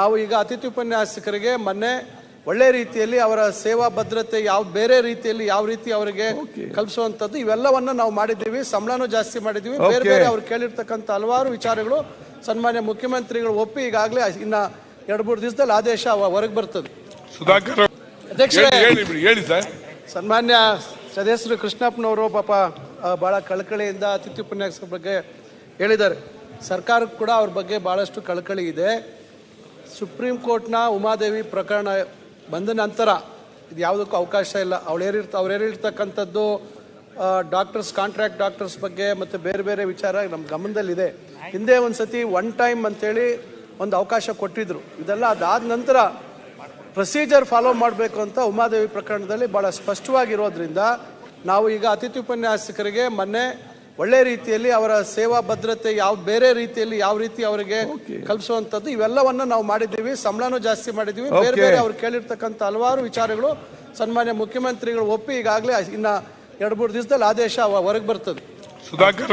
ನಾವು ಈಗ ಅತಿಥಿ ಉಪನ್ಯಾಸಕರಿಗೆ ಮೊನ್ನೆ ಒಳ್ಳೆ ರೀತಿಯಲ್ಲಿ ಅವರ ಸೇವಾ ಭದ್ರತೆ ಯಾವ ಬೇರೆ ರೀತಿಯಲ್ಲಿ ಯಾವ ರೀತಿ ಅವರಿಗೆ ಕಲ್ಪಿಸುವಂತದ್ದು ಇವೆಲ್ಲವನ್ನ ನಾವು ಮಾಡಿದ್ದೀವಿ. ಸಂಬಳನೂ ಜಾಸ್ತಿ ಮಾಡಿದ್ದೀವಿ. ಬೇರೆ ಬೇರೆ ಅವ್ರು ಕೇಳಿರ್ತಕ್ಕಂಥ ಹಲವಾರು ವಿಚಾರಗಳು ಸನ್ಮಾನ್ಯ ಮುಖ್ಯಮಂತ್ರಿಗಳು ಒಪ್ಪಿ ಈಗಾಗಲೇ ಇನ್ನ ಎರಡು ಮೂರು ದಿವಸದಲ್ಲಿ ಆದೇಶ ಹೊರಗೆ ಬರ್ತದೆ. ಸುಧಾಕರ್ ಅಧ್ಯಕ್ಷ ಅಧ್ಯಕ್ಷರೇ ಹೇಳಿ ಹೇಳಿ ಹೇಳಿ ಸರ್. ಸನ್ಮಾನ್ಯ ಸದಸ್ಯರು ಕೃಷ್ಣಪ್ಪನವರು ಪಾಪ ಬಹಳ ಕಳಕಳಿಯಿಂದ ಅತಿಥಿ ಉಪನ್ಯಾಸಕರ ಬಗ್ಗೆ ಹೇಳಿದ್ದಾರೆ. ಸರ್ಕಾರಕ್ಕೆ ಕೂಡ ಅವ್ರ ಬಗ್ಗೆ ಬಹಳಷ್ಟು ಕಳಕಳಿ ಇದೆ. ಸುಪ್ರೀಂ ಕೋರ್ಟ್ನ ಉಮಾದೇವಿ ಪ್ರಕರಣ ಬಂದ ನಂತರ ಇದು ಯಾವುದಕ್ಕೂ ಅವಕಾಶ ಇಲ್ಲ. ಅವಳೇರಿರ್ತ ಅವ್ರೇರಿರ್ತಕ್ಕಂಥದ್ದು ಡಾಕ್ಟರ್ಸ್ ಕಾಂಟ್ರಾಕ್ಟ್ ಡಾಕ್ಟರ್ಸ್ ಬಗ್ಗೆ ಮತ್ತು ಬೇರೆ ಬೇರೆ ವಿಚಾರ ನಮ್ಮ ಗಮನದಲ್ಲಿದೆ. ಹಿಂದೆ ಒಂದು ಸತಿ ಒನ್ ಟೈಮ್ ಅಂತೇಳಿ ಒಂದು ಅವಕಾಶ ಕೊಟ್ಟಿದ್ದರು ಇದೆಲ್ಲ ಅದಾದ ನಂತರ ಪ್ರೊಸೀಜರ್ ಫಾಲೋ ಮಾಡಬೇಕು ಅಂತ ಉಮಾದೇವಿ ಪ್ರಕರಣದಲ್ಲಿ ಭಾಳ ಸ್ಪಷ್ಟವಾಗಿರೋದ್ರಿಂದ ನಾವು ಈಗ ಅತಿಥಿ ಉಪನ್ಯಾಸಕರಿಗೆ ಮೊನ್ನೆ ಒಳ್ಳೆ ರೀತಿಯಲ್ಲಿ ಅವರ ಸೇವಾ ಭದ್ರತೆ ಯಾವ ಬೇರೆ ರೀತಿಯಲ್ಲಿ ಯಾವ ರೀತಿ ಅವರಿಗೆ ಕಲ್ಪಿಸುವಂತದ್ದು ಇವೆಲ್ಲವನ್ನ ನಾವು ಮಾಡಿದ್ದೀವಿ. ಸಂಬಳನೂ ಜಾಸ್ತಿ ಮಾಡಿದ್ದೀವಿ. ಬೇರೆ ಬೇರೆ ಅವ್ರು ಕೇಳಿರ್ತಕ್ಕಂಥ ಹಲವಾರು ವಿಚಾರಗಳು ಸನ್ಮಾನ್ಯ ಮುಖ್ಯಮಂತ್ರಿಗಳು ಒಪ್ಪಿ ಈಗಾಗಲೇ ಇನ್ನ ಎರಡು ಮೂರು ದಿವಸದಲ್ಲಿ ಆದೇಶ ಹೊರಗೆ ಬರ್ತದೆ. ಸುಧಾಕರ್